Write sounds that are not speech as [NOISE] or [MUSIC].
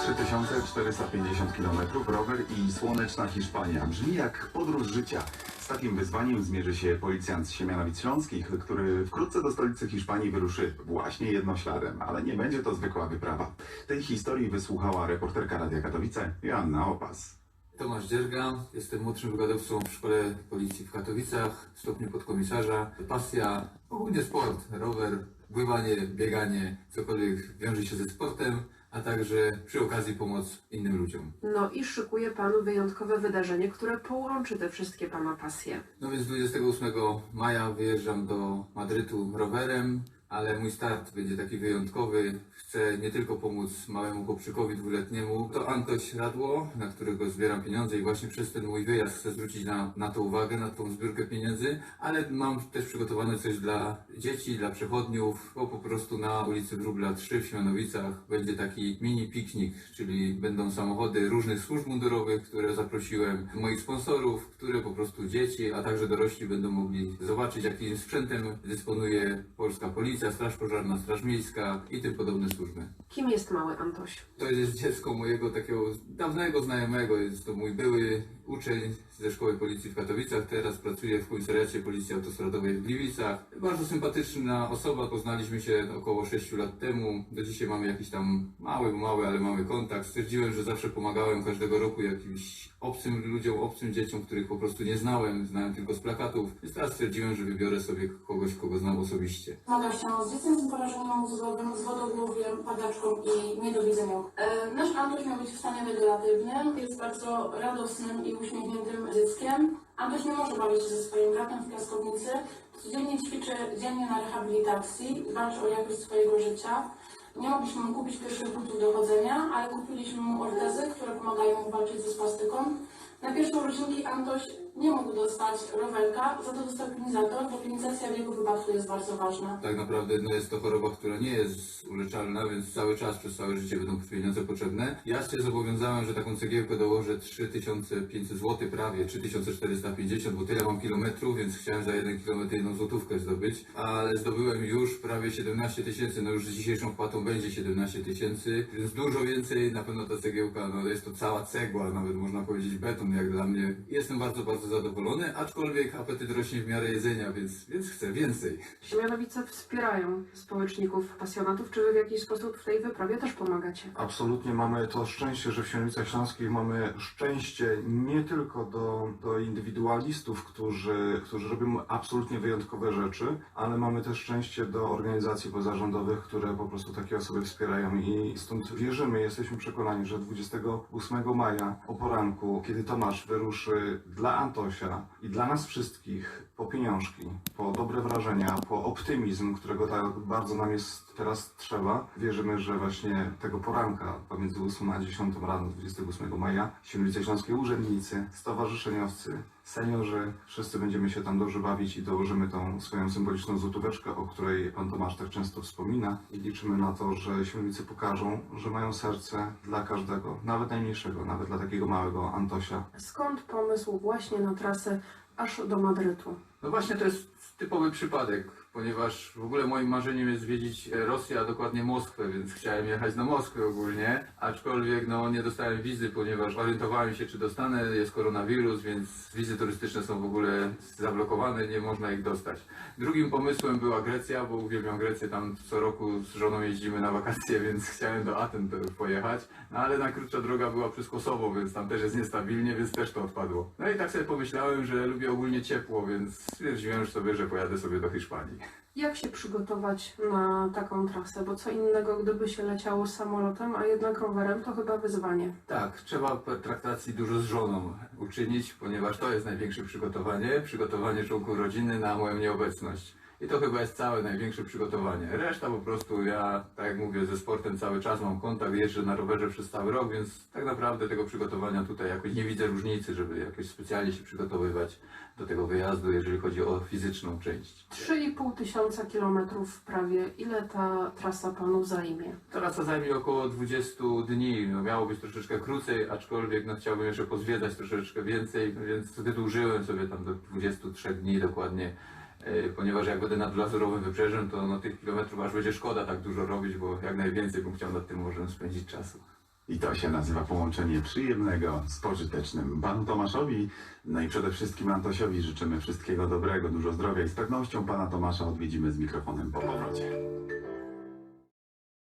3450 km rower i słoneczna Hiszpania. Brzmi jak podróż życia. Z takim wyzwaniem zmierzy się policjant z Siemianowic Śląskich, który wkrótce do stolicy Hiszpanii wyruszy właśnie jednośladem, ale nie będzie to zwykła wyprawa. Tej historii wysłuchała reporterka Radia Katowice Joanna Opas. Tomasz Dzierga, jestem młodszym wygadowcą w Szkole Policji w Katowicach, w stopniu podkomisarza. Pasja, ogólnie sport, rower, pływanie, bieganie, cokolwiek wiąże się ze sportem, a także przy okazji pomoc innym ludziom. No i szykuje Pan wyjątkowe wydarzenie, które połączy te wszystkie Pana pasje. No więc 28 maja wyjeżdżam do Madrytu rowerem, ale mój start będzie taki wyjątkowy. Chcę nie tylko pomóc małemu chłopczykowi dwuletniemu, to Antoś Radło, na którego zbieram pieniądze i właśnie przez ten mój wyjazd chcę zwrócić na, na to uwagę, na tą zbiórkę pieniędzy, ale mam też przygotowane coś dla dzieci, dla przechodniów, bo po prostu na ulicy Wróbla 3 w Śmianowicach będzie taki mini piknik, czyli będą samochody różnych służb mundurowych, które zaprosiłem, moich sponsorów, które po prostu dzieci, a także dorośli będą mogli zobaczyć, jakim sprzętem dysponuje Polska Policja, Straż Pożarna, Straż Miejska i tym podobne służby. Kim jest mały Antoś? To jest dziecko mojego takiego dawnego znajomego, jest to mój były uczeń ze Szkoły Policji w Katowicach, teraz pracuje w komisariacie Policji Autostradowej w Gliwicach. Bardzo sympatyczna osoba, poznaliśmy się około 6 lat temu. Do dzisiaj mamy jakiś tam mały, mały, ale mały kontakt. Stwierdziłem, że zawsze pomagałem każdego roku jakimś obcym ludziom, obcym dzieciom, których po prostu nie znałem, znałem tylko z plakatów. Więc teraz stwierdziłem, że wybiorę sobie kogoś, kogo znam osobiście. Zmaga się z dzieckiem z porażeniem mózgowym, z wodogłowiem, padaczką i niedowidzeniem. Nasz Antoś miał być w stanie wegetatywnym, jest bardzo radosnym i uśmiechniętym dzieckiem. Antoś nie może bawić się ze swoim bratem w piaskownicy, codziennie ćwiczy dziennie na rehabilitacji, walczy o jakość swojego życia. Nie mogliśmy mu kupić pierwszych butów do chodzenia, ale kupiliśmy mu ortezy, które pomagają mu walczyć ze spastyką. Na pierwsze urodzinki Antoś nie mógł dostać rowerka, za to dostał pinizator, bo pinizacja w jego wypadku jest bardzo ważna. Tak naprawdę no jest to choroba, która nie jest uleczalna, więc cały czas, przez całe życie będą pieniądze potrzebne. Ja się zobowiązałem, że taką cegiełkę dołożę 3500 zł prawie, 3450, bo tyle mam kilometrów, więc chciałem za jeden kilometr jedną złotówkę zdobyć, ale zdobyłem już prawie 17 tysięcy, no już z dzisiejszą wpłatą będzie 17 tysięcy, więc dużo więcej, na pewno ta cegiełka, no jest to cała cegła, nawet można powiedzieć beton jak dla mnie. Jestem bardzo, bardzo zadowolony, aczkolwiek apetyt rośnie w miarę jedzenia, więc, więc chcę więcej. Siemianowice wspierają społeczników, pasjonatów. Czy Wy w jakiś sposób w tej wyprawie też pomagacie? Absolutnie mamy to szczęście, że w Siemianowicach Śląskich mamy szczęście nie tylko do, do indywidualistów, którzy, którzy robią absolutnie wyjątkowe rzeczy, ale mamy też szczęście do organizacji pozarządowych, które po prostu takie osoby wspierają i stąd wierzymy, jesteśmy przekonani, że 28 maja o poranku, kiedy Tomasz wyruszy dla Antosia i dla nas wszystkich po pieniążki, po dobre wrażenia, po optymizm, którego tak bardzo nam jest teraz trzeba, wierzymy, że właśnie tego poranka pomiędzy 8 a 10 rano 28 maja Siemianowice Śląskie urzędnicy, stowarzyszeniowcy, seniorzy, wszyscy będziemy się tam dobrze bawić i dołożymy tą swoją symboliczną złotóweczkę, o której pan Tomasz tak często wspomina i liczymy na to, że Siemianowice pokażą, że mają serce dla każdego, nawet najmniejszego, nawet dla takiego małego Antosia. Skąd pomysł właśnie na trasę aż do Madrytu? No właśnie to jest typowy przypadek, ponieważ w ogóle moim marzeniem jest zwiedzić e, Rosję, a dokładnie Moskwę, więc chciałem jechać na Moskwę ogólnie, aczkolwiek no nie dostałem wizy, ponieważ orientowałem się czy dostanę, jest koronawirus, więc wizy turystyczne są w ogóle zablokowane, nie można ich dostać. Drugim pomysłem była Grecja, bo uwielbiam Grecję, tam co roku z żoną jeździmy na wakacje, [LAUGHS] więc chciałem do Aten pojechać, no ale najkrótsza droga była przez Kosowo, więc tam też jest niestabilnie, więc też to odpadło. No i tak sobie pomyślałem, że lubię ogólnie ciepło, więc stwierdziłem sobie, że pojadę sobie do Hiszpanii. Jak się przygotować na taką trasę? Bo co innego, gdyby się leciało samolotem, a jednak rowerem, to chyba wyzwanie. Tak, trzeba pertraktacji dużo z żoną uczynić, ponieważ to jest największe przygotowanie, przygotowanie członków rodziny na moją nieobecność. I to chyba jest całe największe przygotowanie. Reszta po prostu ja, tak jak mówię, ze sportem cały czas mam kontakt, jeżdżę na rowerze przez cały rok, więc tak naprawdę tego przygotowania tutaj jakoś nie widzę różnicy, żeby jakoś specjalnie się przygotowywać do tego wyjazdu, jeżeli chodzi o fizyczną część. 3,5 tysiąca kilometrów prawie. Ile ta trasa Panu zajmie? Trasa zajmie około 20 dni. No, miało być troszeczkę krócej, aczkolwiek no, chciałbym jeszcze pozwiedzać troszeczkę więcej, więc wydłużyłem sobie tam do 23 dni dokładnie. E, Ponieważ jak będę nad Lazurowym Wybrzeżem, to no, tych kilometrów aż będzie szkoda tak dużo robić, bo jak najwięcej bym chciał nad tym morzem spędzić czasu. I to się nazywa połączenie przyjemnego z pożytecznym. Panu Tomaszowi, no i przede wszystkim Antosiowi życzymy wszystkiego dobrego, dużo zdrowia i z pewnością pana Tomasza odwiedzimy z mikrofonem po powrocie.